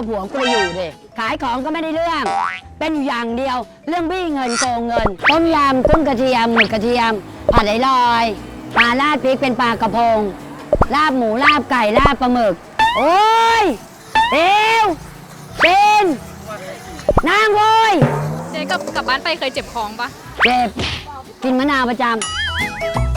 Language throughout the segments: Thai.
เอาผัวกูไปอยู่ดิขายของก็ไม่ได้เรื่อง เป็นอยู่อย่างเดียว เรื่องบี้เงินโกงเงิน ต้มยำกุ้งกระเทียมหมึกกระเทียมผัดไหลลอยปลาราดพริกเป็นปลากระพง ลาบหมูลาบไก่ลาบปลาหมึก โอ้ยเอวเป็นนางโว้ยเจ๊กลับกลับบ้านไปเคยเจ็บท้องปะเจ็บกินมะนาวประจำ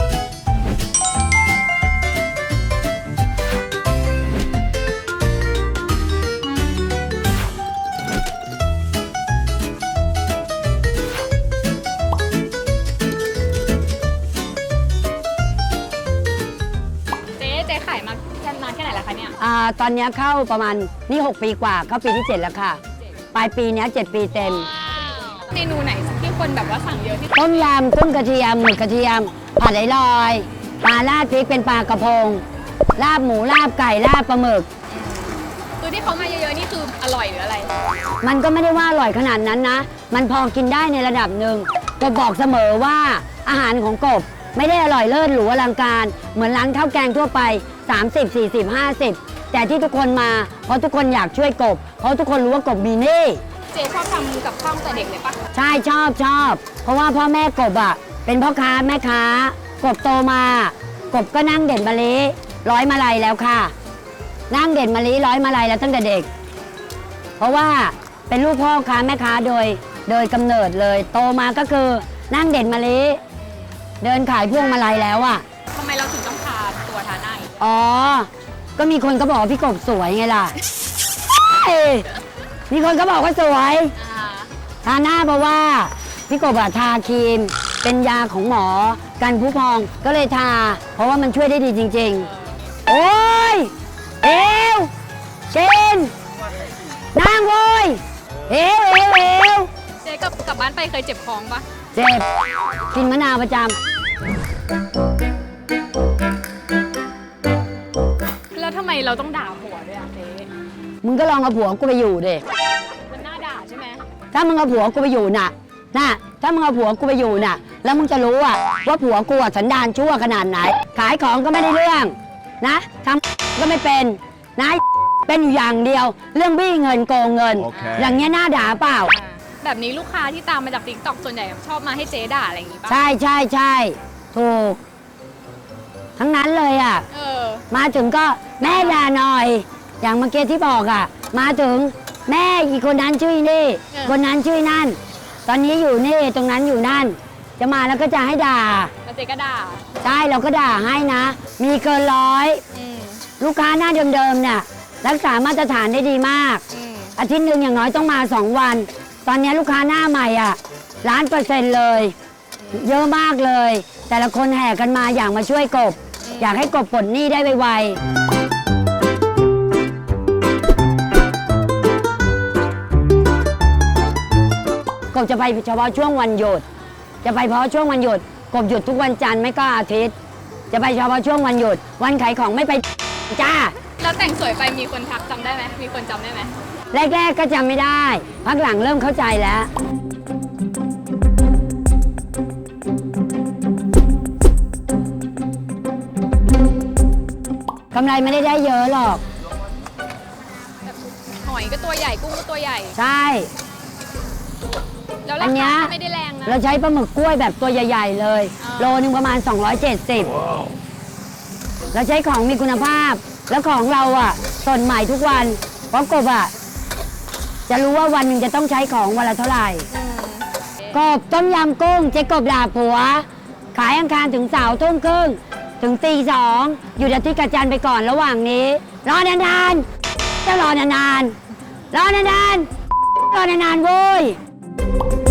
าตอนเนี้ยเข้าประมาณนี่ 6 ปีกว่าเข้าปีที่ 7 แล้วค่ะ ปลายปีเนี้ย7ปีเต็ม เมนูไหนที่คนแบบว่าสั่งเยอะที่สุดต้มยำกุ้งกระเทียมหมึกกระเทียม ผัดไหลลอยปลาราดพริกเป็นปลากระพง ลาบหมูลาบไก่ลาบปลาหมึก คือที่เขามาเยอะๆนี่คืออร่อยหรืออะไร มันก็ไม่ได้ว่าอร่อยขนาดนั้นนะ มันพอกินได้ในระดับหนึ่งกบบอกเสมอว่าอาหารของกบไม่ได้อร่อยเลิศหรูอลังการ เหมือนร้านข้าวแกงทั่วไป 30 40 50 แต่ที่ทุกคนมาเพราะทุกคนอยากช่วยกบ เพราะทุกคนรู้ว่ากบมีหนี่เจ๊ชอบทำกับข้าวตั้งแต่เด็กเลยปะใช่ชอบชอบ เพราะว่าพ่อแม่กบอะ เป็นพ่อค้าแม่ค้า กบโตมา กบก็นั่งเด่นมะลิร้อยมาลัยแล้วค่ะ นั่งเด่นมะลิร้อยมาลัยแล้วตั้งแต่เด็ก เพราะว่าเป็นลูกพ่อค้าแม่ค้าโดย โดยกำเนิดเลยโตมาก็คือนั่งเด่นมะลิเดินขายพวงมาลัยแล้วอะทำไมเราถึงต้องทาตัวทาหน้าอีกอ๋อ ก็มีคนก็บอกว่าพี่กบสวยไงล่ะเอ้ยมีคนก็บอกว่าสวย อ่าทาหน้าเพราะว่าพี่กบอะทาครีม เป็นยาของหมอกันผู้พองก็เลยทา เพราะว่ามันช่วยได้ดีจริง ๆ โอ้ย เอวเชนนางโว้ยเอวเอวเอวเจ๊กลับกลับบ้านไปเคยเจ็บท้องปะเจ็บกินมะนาวประจแล้วทำ เราต้องด่าผัวด้วยอะเจ๊ำมึงก็ลองเอาผัวกูไปอยู่ดิมันน่าด่าใช่ไหมถ้ามึงเอาผัวกูไปอยู่น่ะน่ะถ้ามึงเอาผัวกูไปอยู่น่ะ แล้วมึงจะรู้อะว่าผัวกูอะสันดานชั่วขนาดไหน ขายของก็ไม่ได้เรื่องนะทำก็ไม่เป็นนะเป็นอยู่อย่างเดียว เรื่องบี้เงินโกงเงิน โอเค อย่างเงี้ยน่าด่าเปล่า อ่าแบบนี้ลูกค้าที่ตามมาจากติ๊กต็อกส่วนใหญ่ชอบมาให้เจ๊ด่าอะไรอย่างงี้ปะใช่ใช่ใช่ถูก ทั้งนั้นเลยอะเออ มาถึงก็ แม่ด่าหน่อย อย่างเมื่อกี้ที่บอกอะมาถึงแม่อีกคนนั้นชื่อนี่เออคนนั้นชื่อนั่น ตอนนี้อยู่นี่ตรงนั้นอยู่นั่น จะมาแล้วก็จะให้ด่าแล้วเจ๊ก็ด่าใช่เราก็ด่าให้นะ มีเกินร้อย อืมลูกค้าหน้าเดิมๆเนี่ยรักษามาตรฐานได้ดีมาก อืมอาทิตย์หนึ่งอย่างน้อยต้องมาสองวัน ตอนนี้ลูกค้าหน้าใหม่อะล้านเปอร์เซ็นต์เลย เยอะมากเลย แต่ละคนแห่กันมาอยากมาช่วยกบ อยากให้กบปลดหนี้ได้ไวๆ กบจะไปเฉพาะช่วงวันหยุด จะไปเฉพาะช่วงวันหยุด กบหยุดทุกวันจันทร์ไม่ก็อาทิตย์ จะไปเฉพาะช่วงวันหยุด วันขายของไม่ไปจ้าแล้วแต่งสวยไปมีคนทักจำได้ไหมมีคนจำได้ไหมแรกๆก็จำไม่ได้ พักหลังเริ่มเข้าใจแล้ว กำไรไม่ได้ได้เยอะหรอก หอยก็ตัวใหญ่กุ้งก็ตัวใหญ่ ใช่ แล้วอัรานเนี้คายก็ไม่ได้แรงนะ เราใช้ปลาหมึกกล้วยแบบตัวใหญ่ ๆ เลย อ่า โลนึงประมาณ 270เราใช้ของมีคุณภาพ แล้วของเราอะสดใหม่ทุกวันเพราะกบอะจะรู้ว่าวันหนึ่งจะต้องใช้ของวันละเท่าไหร่ อืมกบต้มยำกุ้งเจ๊กบด่าผัว ขายอังคารถึงเสาร์ทุ่มครึ่ง ถึงตีสองอยู่อาทิตย์กับจันทร์ไปก่อนระหว่างนี้ รอนานๆจะรอนานๆรอนานๆรอนานๆโว้ย Thank you